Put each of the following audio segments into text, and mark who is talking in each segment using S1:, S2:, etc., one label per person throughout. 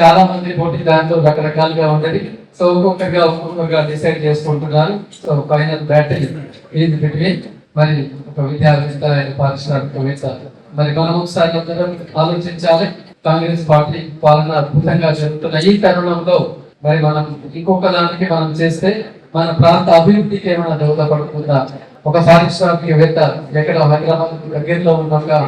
S1: చాలా మంది పోటీ దాంట్లో రకరకాలుగా ఉండేది. సో ఒక్కొక్కరిగా ఒక్కొక్కరుగా డిసైడ్ చేసుకుంటున్నారు. సో ఫైనల్ బ్యాటిల్ ఇది బిట్వీన్ మరి ఒక విద్యావేత్త ఆయన పారిశ్రామికవేత్త మరి మనం ఒకసారి అందరం ఆలోచించాలి. కాంగ్రెస్ పార్టీ పాలన అద్భుతంగా జరుగుతున్న ఈ తరుణంలో మరి మనం ఇంకొక దానికి మనం చేస్తే మన ప్రాంత అభివృద్ధికి ఏమైనా దోహదపడుతుందా? ఒక పారిశ్రామికవేత్త ఎక్కడ హైదరాబాద్ దగ్గరలో ఉండగా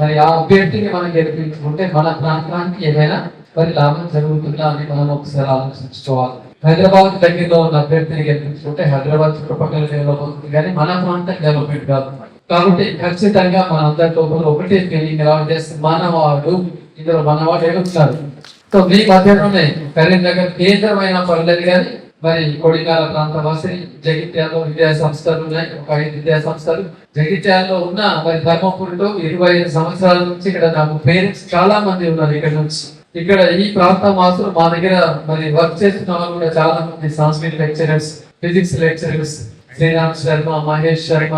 S1: మరి ఆ అభ్యర్థిని మనం గెలిపించుకుంటే మన ప్రాంతానికి ఏదైనా మరి లాభం జరుగుతుందా అని మనం ఒకసారి ఆలోచించుకోవాలి. హైదరాబాద్ దగ్గరలో ఉన్న అభ్యర్థిని గెలిపించుకుంటే హైదరాబాద్ చుట్టుపక్కల డెవలప్ అవుతుంది కానీ మన ప్రాంతం డెవలప్మెంట్ కాదు కాబట్టి ఖచ్చితంగా మనందరి లోపల ఒకటే ఫీలింగ్ చేస్తే మానవ ఇందులో మనవాడు ఏడున్నారు సో మీ మధ్యలోనే కరీంనగర్ కేంద్రమైన పర్లేదు కానీ మరి కొడికాల ప్రాంత వాసి జగిత్యాలలో విద్యా సంస్థలు ఉన్నాయి. ఒక ఐదు విద్యా సంస్థలు. జగిత్యాలలో ఉన్న మరి ధర్మపురిలో ఇరవై ఐదు సంవత్సరాల నుంచి ఇక్కడ నాకు పేరెంట్స్ చాలా మంది ఉన్నారు ఇక్కడ నుంచి. ఇక్కడ ఈ ప్రాంతం మాత్రం మా దగ్గర మరి వర్క్ చేస్తున్న వాళ్ళు కూడా చాలా మంది సాంస్కృతిక lecturers physics lecturers Sriram Sharma Mahesh Sharma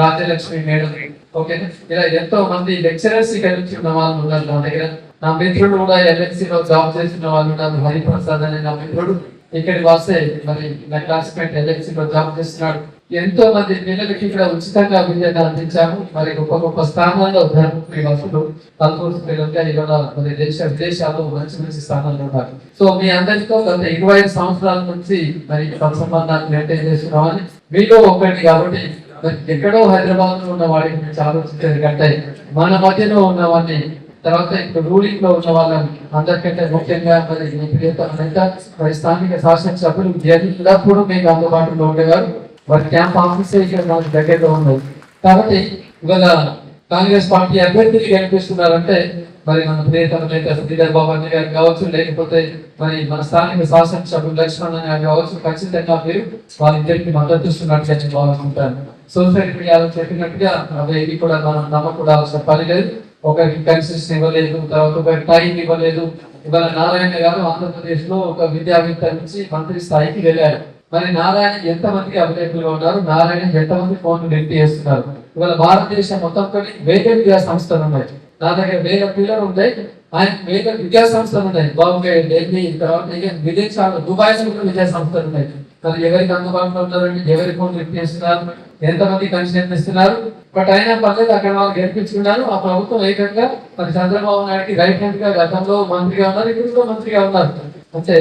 S1: Rajyalakshmi madam. Okay ఇలా ఎంతో మంది లెక్చరర్స్ ఇక్కడ నుంచి ఉన్న వాళ్ళు ఉన్నారు నా దగ్గర. నా మిత్రుడు కూడా LLC లో జాబ్ చేస్తున్న వాళ్ళు ఉన్నారు. హరిప్రసాద్ అనే నా మిత్రుడు. ఇక్కడికి వస్తే మరి నా క్లాస్మేట్ ఎల్ఎక్సీ లో జాబ్ చేస్తున్నాడు. ఎంతో మంది పిల్లలకి ఇక్కడ ఉచితంగా విద్యను అందించాము మరి గొప్ప గొప్ప స్థానాల్లో ధర్మపురి వసతులు పల్పూరు పిల్లలుగా ఇవాళ మరి దేశ విదేశాల్లో మంచి మంచి స్థానాల్లో ఉన్నారు. సో మీ అందరితో గత ఇరవై ఐదు సంవత్సరాల నుంచి మరి సంబంధాన్ని మెయింటైన్ చేస్తున్నామని మీలో ఒకటి కాబట్టి మరి ఎక్కడో హైదరాబాద్లో ఉన్న వాడికి నుంచి ఆలోచించేది కంటే మన మధ్యలో ఉన్న వాడిని తర్వాత ఇప్పుడు రూలింగ్లో ఉన్న వాళ్ళని అందరికంటే ముఖ్యంగా మరి మీ ప్రియతమ నేత మరి స్థానిక శాసనసభ్యులు ఎల్లప్పుడూ మీకు అందుబాటులో ఉండేవారు. వారి క్యాంప్ ఆఫీస్ నాకు మనకు దగ్గరలో కాబట్టి ఇవాళ కాంగ్రెస్ పార్టీ అభ్యర్థులు కనిపిస్తున్నారంటే మరి మన ప్రియతమ నేత శ్రీధర్ బాబు అన్న గారు కావచ్చు లేకపోతే మరి మన స్థానిక శాసనసభ్యులు లక్ష్మణ్ గారు కావచ్చు ఖచ్చితంగా మీరు వాళ్ళిద్దరికి మద్దతు ఇస్తున్నట్టు నేను భావిస్తుంటాను. సోషల్ మీడియాలో చెప్పినట్టుగా అవి ఇది కూడా మనం నమ్మకూడాల్సిన పని లేదు. ఒకరికి కన్సెషన్ ఇవ్వలేదు తర్వాత ఒక టైం ఇవ్వలేదు. ఇవాళ నారాయణ గారు ఆంధ్రప్రదేశ్లో ఒక విద్యావేత్త నుంచి మంత్రి స్థాయికి వెళ్ళారు. మరి నారాయణ ఎంతమందికి అవైలబుల్గా ఉన్నారు? నారాయణ ఎంతమంది ఫోన్లు ఫోన్ చేస్తున్నారు? ఇవాళ భారతదేశం మొత్తం కొన్ని వేల విద్యా సంస్థలు ఉన్నాయి నా దగ్గర వేగ పిల్లలు ఉన్నాయి ఆయన వేగ విద్యా సంస్థలు ఉన్నాయి బాంబే ఢిల్లీ తర్వాత ఇక విదేశాలు దుబాయ్ కూడా విద్యా సంస్థలు ఉన్నాయి కానీ ఎవరికి అందుబాటులో ఉన్నారండి? ఎవరి ఫోన్ లిఫ్ట్ చేస్తున్నారు? ఎంతమంది కన్సెషన్ ఇస్తున్నారు? బట్ అయినా పర్లేదు అక్కడ వాళ్ళు గెలిపించుకున్నారు ఆ ప్రభుత్వం ఏకంగా మరి చంద్రబాబు నాయుడికి రైట్ హ్యాండ్గా గతంలో మంత్రిగా ఉన్నారు ఇప్పుడు మంత్రిగా ఉన్నారు. అంటే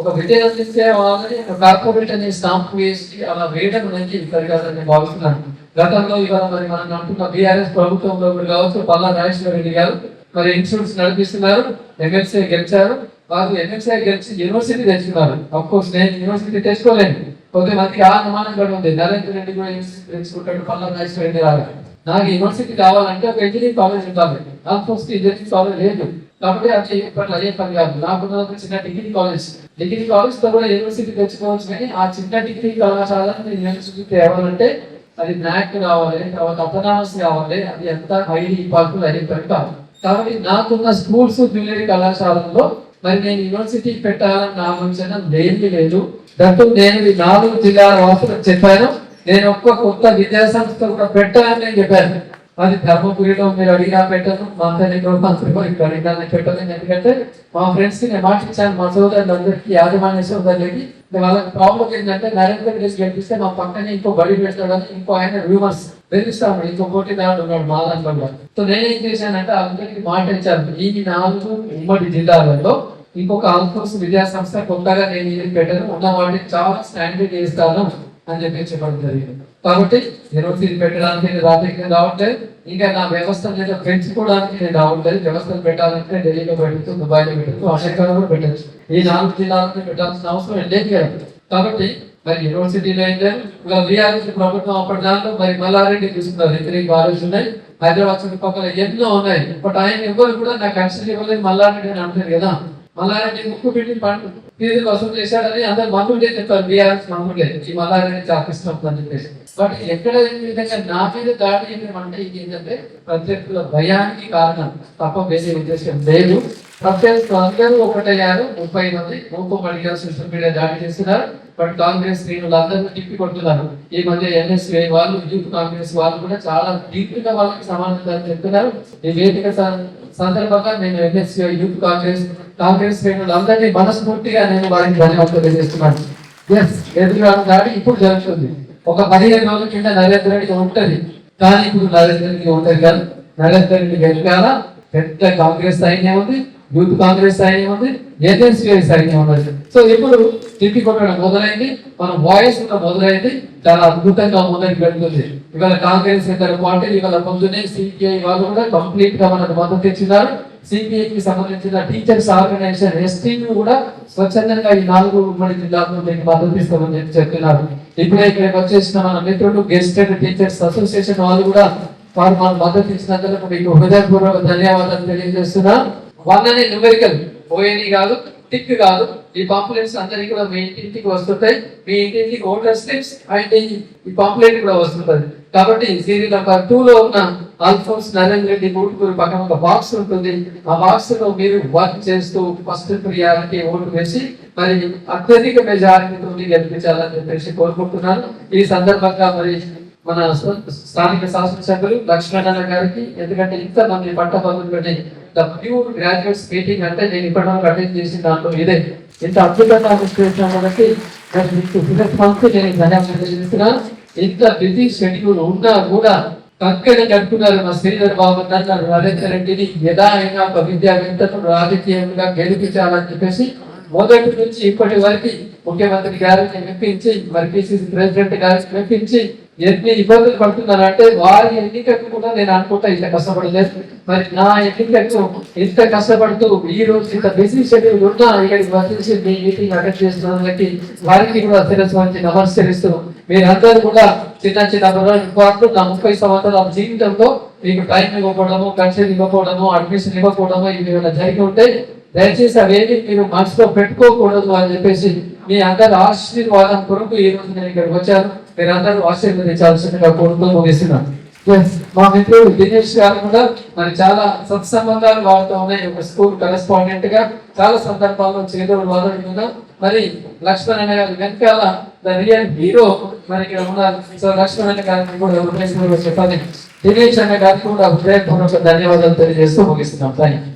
S1: ఒక విద్య అందించే వాళ్ళని కార్పొరేట్ అనే స్టాంప్ వేసి అలా వేయడం అనేది సరికాదని భావిస్తున్నాను. గతంలో ఇవాళ మరి మనం అంటున్న బీఆర్ఎస్ ప్రభుత్వంలో కూడా కావచ్చు పల్లా రాజేశ్వర రెడ్డి గారు మరి ఇన్స్టిట్యూట్స్ నడిపిస్తున్నారు ఎంఎస్ఏ గెలిచారు వారు ఎంఎస్ఏ గెలిచి యూనివర్సిటీ తెచ్చుకున్నారు. అఫ్కోర్స్ నేను యూనివర్సిటీ తెచ్చుకోలేను. కొద్ది ఆ అనుమానం కూడా ఉంది. నరేంద్ర రెడ్డి కూడా యూనివర్సిటీ తెచ్చుకుంటాడు పల్లా రాజేశ్వర రెడ్డి రాగా నాకు యూనివర్సిటీ కావాలంటే ఒక ఇంజనీరింగ్ కాలేజ్ ఉండాలి. ఆల్మోస్ట్ ఇంజనీరింగ్ కాలేజ్ లేదు. కాబట్టి అది ఇప్పట్లో అదే పని కాదు. నాకు ఉన్నది చిన్న డిగ్రీ కాలేజ్ డిగ్రీ కాలేజ్ తర్వాత యూనివర్సిటీ తెచ్చుకోవచ్చు కానీ ఆ చిన్న డిగ్రీ కళాశాల యూనివర్సిటీ తేవాలంటే అది న్యాక్ కావాలి తర్వాత అపనామస్ కావాలి అది ఎంత హైలీ ఇంపార్టెంట్ అయ్యే పని కాదు. కాబట్టి నాకున్న స్కూల్స్ జూనియర్ కళాశాలలో మరి నేను యూనివర్సిటీ పెట్టాలని నా ఆలోచన దేనికి లేదు. దట్టు నేను నాలుగు జిల్లాల వాసులకు చెప్పాను. నేను ఒక్క కొత్త విద్యా సంస్థ కూడా పెట్టాలని నేను చెప్పాను. అది ధర్మపురిలో మీరు అడిగినా పెట్టను మా తల్లి మంత్రిలో ఇక్కడ అడిగినా నేను ఎందుకంటే మా ఫ్రెండ్స్కి నేను మాట మా సోదరులందరికీ యాజమాన్య సోదరులకి. వాళ్ళకి ప్రాబ్లం ఏంటంటే నరేంద్ర మోడీ గెలిపిస్తే మా పక్కనే ఇంకో బడి పెడతాడని ఇంకో ఆయన రూమర్స్ తెలుస్తాను ఇంకో పోటీ ఉన్నాడు మా దాంట్లో సో నేనేం చేశానంటే అందరికీ మాట ఇచ్చాను. ఈ నాలుగు ఉమ్మడి జిల్లాలలో ఇంకొక ఆల్ఫోర్స్ విద్యా సంస్థ కొత్తగా నేను ఇది పెట్టను. ఉన్న వాటిని చాలా స్టాండర్డ్ చేస్తాను. అని చెప్పి చెప్పడం జరిగింది. కాబట్టి నేను ఫీజు పెట్టడానికి నేను రాజకీయం రావట్లేదు ఇంకా నా వ్యవస్థ మీద పెంచుకోవడానికి నేను రావట్లేదు వ్యవస్థలు పెట్టాలంటే ఢిల్లీలో పెట్టచ్చు దుబాయ్లో పెట్టచ్చు అమెరికాలో కూడా పెట్టచ్చు. ఈ నాలుగు జిల్లాలను పెట్టాల్సిన అవసరం లేదు. కదా కాబట్టి మరి యూనివర్సిటీలో అయితే ఇవాళ బీఆర్ఎస్ ప్రభుత్వం అప్పటి దాంట్లో మరి మల్లారెడ్డి తీసుకున్నారు వ్యతిరేక కాలేజ్ ఉన్నాయి. హైదరాబాద్ చుట్టుపక్కల ఎన్నో ఉన్నాయి. బట్ ఆయన ఎవరు కూడా నాకు కన్సిడర్ ఇవ్వలేదు. మల్లారెడ్డి అని అంటారు కదా. మల్లారెడ్డి ముక్కు పెట్టి పండు ఫీజులు వసూలు చేశాడని అందరు మందులే చెప్పారు. బీఆర్ఎస్ మందులే ఈ మల్లారెడ్డి చాలా అని చెప్పేసి. బట్ ఎక్కడ విధంగా నా మీద దాడి చేయడం అంటే ఏంటంటే ప్రత్యర్థుల భయానికి కారణం తప్ప వేసే ఉద్దేశం లేదు. ప్రత్యర్థులు అందరూ ఒకటయ్యారు. ముప్పై మంది ముప్పు పడిగా సోషల్ మీడియా దాడి చేస్తున్నారు. బట్ కాంగ్రెస్ శ్రేణులు అందరూ తిప్పి కొడుతున్నారు. ఈ మధ్య ఎన్ఎస్ఏ వాళ్ళు యూత్ కాంగ్రెస్ వాళ్ళు కూడా చాలా డీప్గా వాళ్ళకి సమాధానం చెప్తున్నారు. ఈ వేదిక సందర్భంగా నేను ఎన్ఎస్ఏ యూత్ కాంగ్రెస్ కాంగ్రెస్ శ్రేణులు అందరినీ మనస్ఫూర్తిగా నేను వారికి ధన్యవాదాలు తెలియజేస్తున్నాను. ఎస్ ఎదురుగా దాడి ఇప్పుడు జరుగుతుంది. ఒక పదిహేను రోజుల కింద నరేంద్ర రెడ్డి ఉంటుంది. కానీ ఇప్పుడు నరేంద్ర రెడ్డి ఉంటుంది కానీ నరేంద్ర రెడ్డి వెనకాల పెద్ద కాంగ్రెస్ సైన్యం ఉంది. యూత్ కాంగ్రెస్ సైన్యం ఉంది ఏజెన్సీ సైన్యం ఉన్నది సో ఇప్పుడు తిప్పి కొట్టడం మొదలైంది. మన వాయిస్ కూడా మొదలైంది. చాలా అద్భుతంగా ముందరికి వెళ్తుంది. ఇవాళ కాంగ్రెస్ ఇద్దరు పార్టీలు ఇవాళ పొద్దునే సిపిఐ వాళ్ళు కూడా కంప్లీట్గా మనకు మద్దతు ఇచ్చినారు సిపిఐకి సంబంధించిన టీచర్స్ ఆర్గనైజేషన్ ఎస్టీలు కూడా స్వచ్ఛందంగా ఈ నాలుగు ఉమ్మడి జిల్లాలో దీనికి మద్దతు ఇస్తామని చెప్పి చెప్తున్నారు ఇప్పుడే ఇక్కడికి వచ్చేసిన మన మిత్రుడు గెస్టెడ్ టీచర్స్ అసోసియేషన్ వాళ్ళు కూడా వారు మన మద్దతు ఇచ్చినందుకు మీకు హృదయపూర్వక ధన్యవాదాలు తెలియజేస్తున్నా. వన్ న్యూమెరికల్ ఓఎని కాదు టిక్ కాదు. ఈ పాంపులెట్స్ అందరికీ కూడా మీ ఇంటింటికి వస్తుంటాయి. మీ ఇంటింటికి ఓటర్ స్లిప్స్ అండ్ ఈ పాంపులెట్ కూడా వస్తుంటుంది. కాబట్టి సీరియల్ నెంబర్ టూ లో ఉన్న అల్ఫోన్స్ నరేంద్ర రెడ్డి మూటుకూరు పక్కన ఒక బాక్స్ ఉంటుంది. ఆ బాక్స్లో మీరు వర్క్ చేస్తూ ఫస్ట్ ప్రియారిటీ ఓటు వేసి మరి అత్యధిక మెజారిటీతో గెలిపించాలని చెప్పేసి కోరుకుంటున్నాను. ఈ సందర్భంగా మరి మన స్థానిక శాసనసభ్యులు లక్ష్మణ గారికి ఎందుకంటే ఇంత మంది పట్టభద్రులు పెట్టి ద ప్యూర్ గ్రాడ్యుయేట్స్ మీటింగ్ అంటే నేను ఇప్పటివరకు అటెండ్ చేసిన దాంట్లో ఇదే. ఇంత అద్భుతంగా చేసిన కాబట్టి మీకు హృదయస్ఫూర్తి నేను ధన్యవాదాలు తెలియజేస్తున్నాను ఇంత బిజీ షెడ్యూల్ ఉన్నా కూడా పక్కన కట్టుకున్నారు మా శ్రీధర్ బాబు అన్నారు నరేంద్ర రెడ్డిని. ఎలా అయినా ఒక విద్యావేత్తను రాజకీయంగా గెలిపించాలని చెప్పేసి మొదటి నుంచి ఇప్పటి వరకు ముఖ్యమంత్రి గారిని మెప్పించి మరి పిసిసి ప్రెసిడెంట్ గారిని మెప్పించి ఎన్ని ఇబ్బందులు పడుతున్నారంటే వారి ఎన్నికకు కూడా నేను అనుకుంటా ఇంత కష్టపడలేదు. మరి నా ఎన్నికకు ఇంత కష్టపడుతూ ఈ రోజు ఇంత బిజీ షెడ్యూల్ ఉన్నా ఇక్కడికి వచ్చేసి మీ మీటింగ్ అటెండ్ చేస్తున్నందుకు వారికి కూడా శిరస్సు నమస్కరిస్తూ మీరందరూ కూడా చిన్న చిన్న పాటు నా ముప్పై సంవత్సరాల జీవితంలో మీకు టైం ఇవ్వకపోవడము కన్సెంట్ ఇవ్వకపోవడము అడ్మిషన్ ఇవ్వకపోవడము ఇవి ఏమైనా జరిగి ఉంటే దయచేసి అవేమి మీరు మనసులో పెట్టుకోకూడదు అని చెప్పేసి మీ అందరి ఆశీర్వాదం కొరకు ఈ రోజు నేను ఇక్కడికి వచ్చాను. మీరందరూ ఆశీర్వదించాల్సిందిగా కోరుతూ ముగిస్తున్నాను. మా మిత్రుడు దినేష్ గారు కూడా మరి చాలా సత్సంబంధాలు వాడుతూ ఉన్నాయి. ఒక స్కూల్ కరెస్పాండెంట్గా చాలా సందర్భాల్లో చేదోడు కూడా మరి లక్ష్మణ్ అన్న గారి వెనకాల ద రియల్ హీరో మరి ఇక్కడ ఉన్నారు. సో లక్ష్మణ్ అన్న గారికి కూడా హృదయపూర్వక చెప్పాలి. దినేష్ అన్న గారికి కూడా హృదయపూర్వక ధన్యవాదాలు తెలియజేస్తూ ముగిస్తున్నాం. Thank you